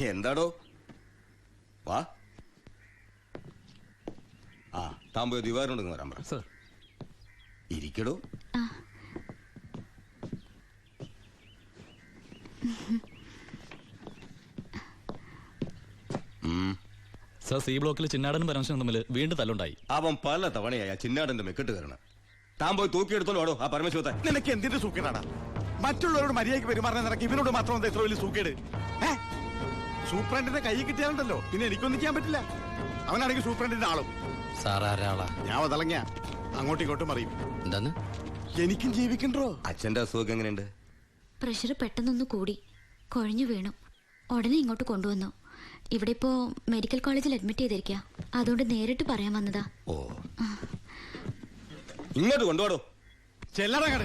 എന്താടോ? വാ. ആ താൻ പോയി ദിവാറിനോട് വരാൻ പറ. സർ. ഇരിക്കടോ. സർ സി ബ്ലോക്കിൽ ചിന്നാടനും പരമശിവനും തമ്മിൽ വീണ്ടും തല്ലുണ്ടായി. അവൻ പല തവണയായി ആ ചിന്നാടന്റെ മെക്കെട്ട് കയറണം. താൻ പോയി തൂക്കിയെടുത്തോളൂ ആ പരമശിവത്തെ നിനക്ക് എന്തിന്റെ സൂക്കേടാണ്? മറ്റുള്ളവരോട് മര്യാദയ്ക്ക് പെരുമാറുന്ന നിനക്ക് ഇവനോട് മാത്രം എന്താ ഇത്ര വലിയ സൂക്കേട്? ഏ? സൂപ്രണ്ടിന്റെ കൈ കിട്ടിയാലുണ്ടല്ലോ. പിന്നെ എനിക്കൊന്നും ചെയ്യാൻ പറ്റില്ല. അവനാണെങ്കിൽ സൂപ്രണ്ടിന്റെ ആളും. സാറാരാളാ ഞാൻ വതളങ്ങിയ അങ്ങോട്ടും ഇങ്ങോട്ടും അറിയും എന്താന്ന് എനിക്കും ജീവിക്കണ്ടോ? അച്ഛന്റെ അസുഖം എങ്ങനെയുണ്ട്? പ്രഷർ പെട്ടെന്നൊന്ന് കൂടി. കുഴഞ്ഞു വീണു. ഉടനെ ഇങ്ങോട്ട് കൊണ്ടുവന്നു. ഇവിടെ ഇപ്പോ മെഡിക്കൽ കോളേജിൽ അഡ്മിറ്റ് ചെയ്തിരിക്കുക അതുകൊണ്ട് നേരിട്ട് പറയാൻ വന്നതാ. ഓ. ഇങ്ങോട്ട് കൊണ്ടുപോടോ ചെല്ലടങ്ങട്.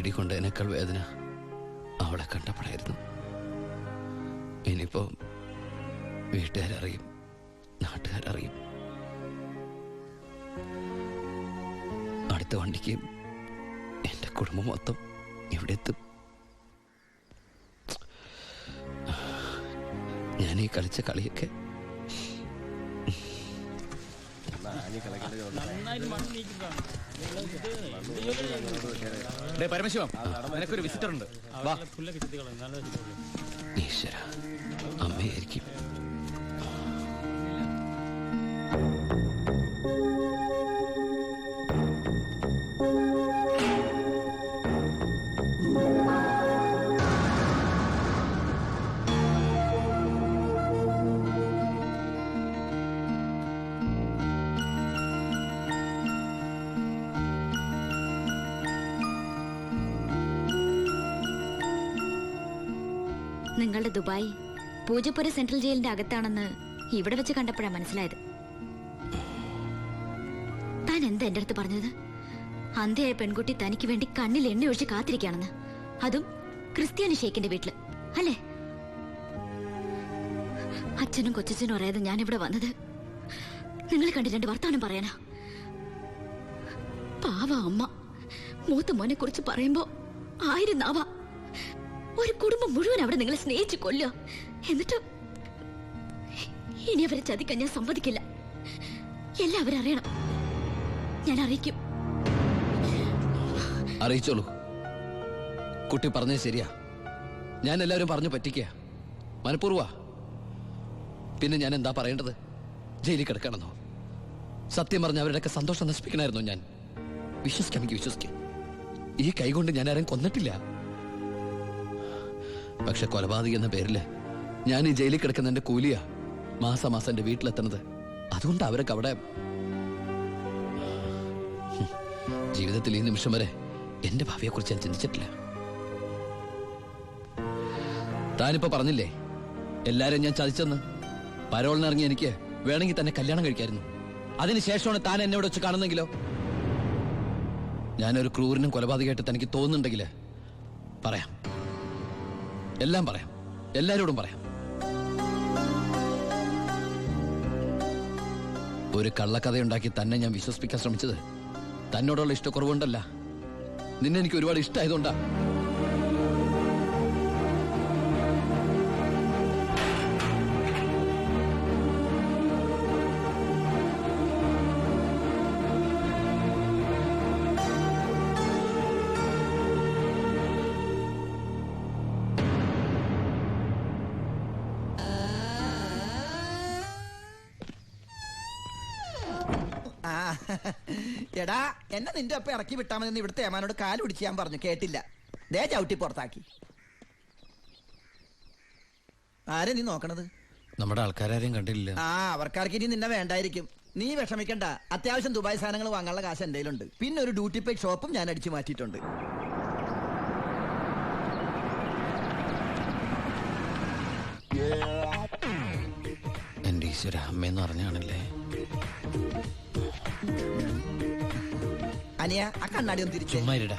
ഇടികൊണ്ടതിനേക്കാൾ വേദന അവളെ കണ്ടപ്പോഴായിരുന്നു. ഇനിയിപ്പോ വീട്ടുകാരറിയും നാട്ടുകാരറിയും. അടുത്ത വണ്ടിക്ക് എന്റെ കുടുംബം മൊത്തം ഇവിടെ എത്തും ഞാൻ ഈ കളിച്ച കളിയൊക്കെ പരമശിവം നിനക്കൊരു വിസിറ്റർ ഉണ്ട്. വാ. ഈശ്വര അമ്മയായിരിക്കും നിങ്ങളുടെ ദുബായ് പൂജപ്പുര സെൻട്രൽ ജയിലിന്റെ അകത്താണെന്ന് ഇവിടെ വെച്ച് കണ്ടപ്പോഴാണ് മനസ്സിലായത്. താൻ എന്താ എന്റെ അടുത്ത് പറഞ്ഞത്? അന്ധയായ പെൺകുട്ടി തനിക്ക് വേണ്ടി കണ്ണിൽ എണ്ണ ഒഴിച്ച് കാത്തിരിക്കുകയാണെന്ന്. അതും ക്രിസ്ത്യാനി ഷേഖിന്റെ വീട്ടിൽ അല്ലേ? അച്ഛനും കൊച്ചച്ഛനും അറിയാതെ ഞാൻ ഇവിടെ വന്നത്. നിങ്ങൾ കണ്ട് രണ്ട് വർത്താനം പറയാനാ. പാവ അമ്മ മൂത്ത മോനെ കുറിച്ച് പറയുമ്പോ ആയിരം നാവാ ഒരു കുടുംബം മുഴുവൻ അവിടെ നിങ്ങളെ സ്നേഹിച്ചു കൊല്ലോ എന്നിട്ട് ഇനി അവരെ ചതിക്കാൻ ഞാൻ സമ്മതിക്കില്ല. എല്ലാവരും അറിയണം. ഞാൻ അറിയിക്കും. അറിയിച്ചോളൂ. കുട്ടി പറഞ്ഞത് ശരിയാ. ഞാൻ എല്ലാവരും പറഞ്ഞു പറ്റിക്കുക മനഃപൂർവ പിന്നെ ഞാൻ എന്താ പറയേണ്ടത്? ജയിലിൽ കിടക്കണമെന്നോ? സത്യം പറഞ്ഞ അവരുടെയൊക്കെ സന്തോഷം നശിപ്പിക്കണമായിരുന്നു ഞാൻ? വിശ്വസിക്കാം എനിക്ക് വിശ്വസിക്കാം. ഈ കൈകൊണ്ട് ഞാൻ ആരെയും കൊന്നിട്ടില്ല. പക്ഷെ കൊലപാതകി എന്ന പേരിൽ ഞാൻ ഈ ജയിലിൽ കിടക്കുന്നതിന്റെ കൂലിയാ മാസമാസം മാസം എന്റെ വീട്ടിലെത്തുന്നത്. അതുകൊണ്ട് അവരൊക്കെ അവിടെ ജീവിതത്തിൽ ഈ നിമിഷം വരെ എന്റെ ഭാവിയെക്കുറിച്ച് ഞാൻ ചിന്തിച്ചിട്ടില്ല. താനിപ്പോ പറഞ്ഞില്ലേ എല്ലാരും ഞാൻ ചതിച്ചെന്ന്? പരോളിനിറങ്ങി എനിക്ക് വേണമെങ്കിൽ തന്നെ കല്യാണം കഴിക്കായിരുന്നു. അതിനുശേഷമാണ് താൻ എന്നെ ഇവിടെ വെച്ച് കാണുന്നെങ്കിലോ? ഞാനൊരു ക്രൂരനും കൊലപാതകമായിട്ട് തനിക്ക് തോന്നുന്നുണ്ടെങ്കിൽ പറയാം. എല്ലാം പറയാം. എല്ലാരോടും പറയാം. ഒരു കള്ളക്കഥയുണ്ടാക്കി തന്നെ ഞാൻ വിശ്വസിപ്പിക്കാൻ ശ്രമിച്ചത്. തന്നോടുള്ള ഇഷ്ടക്കുറവുണ്ടല്ല. നിന്നെനിക്ക് ഒരുപാട് ഇഷ്ടമായതുകൊണ്ടാ എടാ എന്നെ നിന്റെ ഒപ്പം ഇറക്കി വിട്ടാ മതി ഇവിടുത്തെ ഏമാനോട് കാൽ പിടിച്ച് ഞാൻ പറഞ്ഞു. കേട്ടില്ല. ദേ ചവിട്ടി പുറത്താക്കി. ആരെ നീ നോക്കണത്? നമ്മുടെ ആൾക്കാരും കണ്ടില്ല ആ അവർക്കാർക്ക് ഇനി നിന്നെ വേണ്ടായിരിക്കും. നീ വിഷമിക്കണ്ട. അത്യാവശ്യം ദുബായ് സാധനങ്ങൾ വാങ്ങാനുള്ള കാശ് എന്റെ ഉണ്ട് പിന്നെ ഒരു ഡ്യൂട്ടി പേ ഷോപ്പും ഞാൻ അടിച്ചു മാറ്റിയിട്ടുണ്ട്. എന്റെ ഈശ്വര അമ്മയെന്ന് പറഞ്ഞാണല്ലേ? അനിയ ആ കണ്ണാടി ഒന്ന് തിരിച്ചു. ചുമ്മാ ഇരിടാ.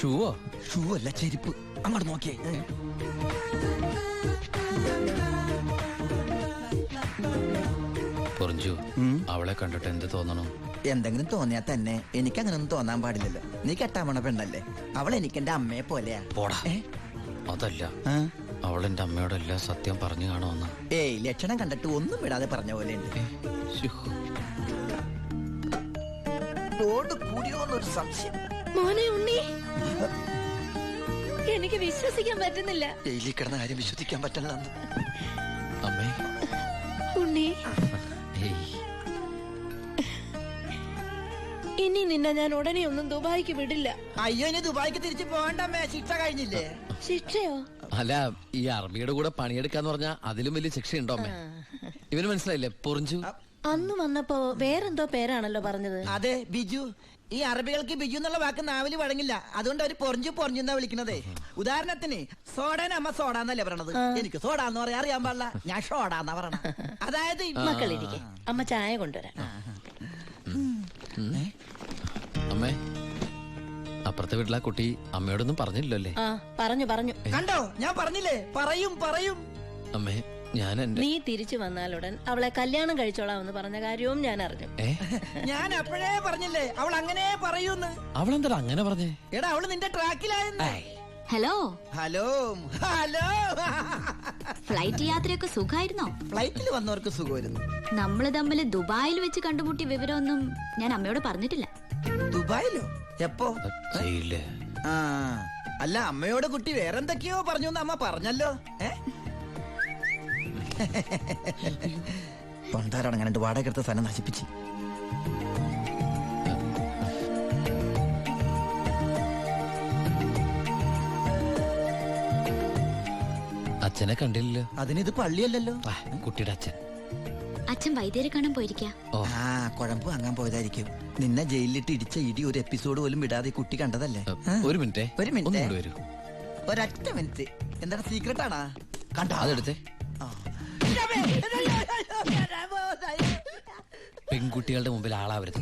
ഷൂവോ? ഷൂ അല്ല ചെരുപ്പ്. അങ്ങോട്ട് നോക്കിയേ. ഏ. പൊറിഞ്ചു. അവളെ കണ്ടിട്ട് എന്ത് തോന്നണം? എന്തെങ്കിലും തോന്നിയാ തന്നെ. എനിക്ക് അങ്ങനൊന്നും തോന്നാൻ പാടില്ലല്ലോ. നീ കെട്ടാമണ പെണ്ണല്ലേ? അവൾ എനിക്ക് എന്റെ അമ്മയെ പോലെയാ. പോടാ. അതല്ല? അവൾ എന്റെ അമ്മയോട് എല്ലാം സത്യം പറഞ്ഞു കാണുമെന്ന്. ഏയ് ലക്ഷണം കണ്ടിട്ട് ഒന്നും വിടാതെ പറഞ്ഞ പോലെ ഉണ്ട്. കൂടിയോന്നൊരു സംശയം. മോനെ ഉണ്ണി. എനിക്ക് വിശ്വസിക്കാൻ പറ്റുന്നില്ല. ജയിലിൽ കിടന്ന കാര്യം വിശ്വസിക്കാൻ പറ്റില്ല അമ്മേ. ഉണ്ണി. ഇനി നിന്നെ ഞാൻ ഉടനെ ഒന്നും ദുബായിക്ക് വിടില്ല. അയ്യോ ഇനി ദുബായിക്ക് തിരിച്ചു പോകണ്ടമ്മേ ശിക്ഷ കഴിഞ്ഞില്ലേ? ശിക്ഷയോ? അല്ല ഈ അറബിയുടെ കൂടെ പണിയെടുക്കാന്ന് പറഞ്ഞാ അതിലും വലിയ ശിക്ഷയുണ്ടോ അമ്മേ ഇവന് മനസ്സിലായില്ലേ? പൊറിഞ്ചു. അന്ന് വന്നപ്പോ വേറെന്തോ പേരാണല്ലോ പറഞ്ഞത്. അതെ ബിജു. ഈ അറബികൾക്ക് ബിജു എന്നുള്ള വാക്ക് നാവിൽ വഴങ്ങില്ല. അതുകൊണ്ട് അവർ പൊറിഞ്ഞു പൊറിഞ്ഞു എന്നാ വിളിക്കണതേ. ഉദാഹരണത്തിന് സോഡന അമ്മ സോഡ എന്നല്ലേ പറയണത് എനിക്ക് സോഡ എന്ന് പറയാൻ അറിയാൻ പാടില്ല. ഞാൻ ഷോഡ എന്നാ പറയണ അതായത് മക്കളിരിക്കെ. അമ്മ ചായ കൊണ്ടുവരാം. അപ്പുറത്തെ വീട്ടിലെ കുട്ടി അമ്മയോടൊന്നും പറഞ്ഞില്ലല്ലേ ആ പറഞ്ഞു പറഞ്ഞു. കണ്ടോ? ഞാൻ പറഞ്ഞില്ലേ? പറയും പറയും. അമ്മേ ഞാൻ എന്റെ നീ തിരിച്ചു വന്നാലുടൻ അവളെ കല്യാണം കഴിച്ചോളാമെന്ന് പറഞ്ഞ കാര്യവും ഞാൻ അറിഞ്ഞു. ഏ? ഞാൻ അപ്പോഴേ പറഞ്ഞില്ലേ? അവൾ അങ്ങനെ പറയൂന്ന്. അവളെന്താ അങ്ങനെ പറഞ്ഞേ? എടാ അവൾ നിന്റെ ട്രാക്കിലായെന്ന്. ഹലോ? Hello hello. ഫ്ലൈറ്റ് യാത്രയൊക്കെ സുഖമായിരുന്നോ ഫ്ലൈറ്റിൽ വന്നവർക്ക് സുഖമായിരുന്നു. നമ്മൾ തമ്മിൽ ദുബായിൽ വെച്ച് കണ്ടുമുട്ടിയ വിവരമൊന്നും ഞാൻ അമ്മയോട് പറഞ്ഞിട്ടില്ല. ദുബായിലോ? എപ്പോ? ചെയ്യില്ലേ ആ. അല്ല അമ്മയോട് കുട്ടി വേറെന്തൊക്കെയോ പറഞ്ഞു അമ്മ പറഞ്ഞല്ലോ. ഏ? എന്റെ വാടക എടുത്ത സ്ഥലം നശിപ്പിച്ച്. അച്ഛനെ കണ്ടില്ലല്ലോ. അതിനിത് പള്ളിയല്ലല്ലോ. കുട്ടിയുടെ അച്ഛൻ. അച്ഛൻ വൈദ്യരെ കാണാൻ പോയിരിക്കാ. ഓ. ആ കുഴമ്പ് വാങ്ങാൻ പോയതായിരിക്കും. നിന്നെ ജയിലിലിട്ട് ഇടിച്ച ഇടി ഒരു എപ്പിസോഡ് പോലും വിടാതെ കുട്ടി കണ്ടതല്ലേ? ഒരു മിനിറ്റ്. ഒരു മിനിറ്റ്. ഒരൊറ്റ മിനിറ്റ്. എന്താണ് സീക്രട്ട് ആണാ? കണ്ടോ അതെടുത്ത്. പെൺകുട്ടികളുടെ മുമ്പിൽ ആളാവരുത്.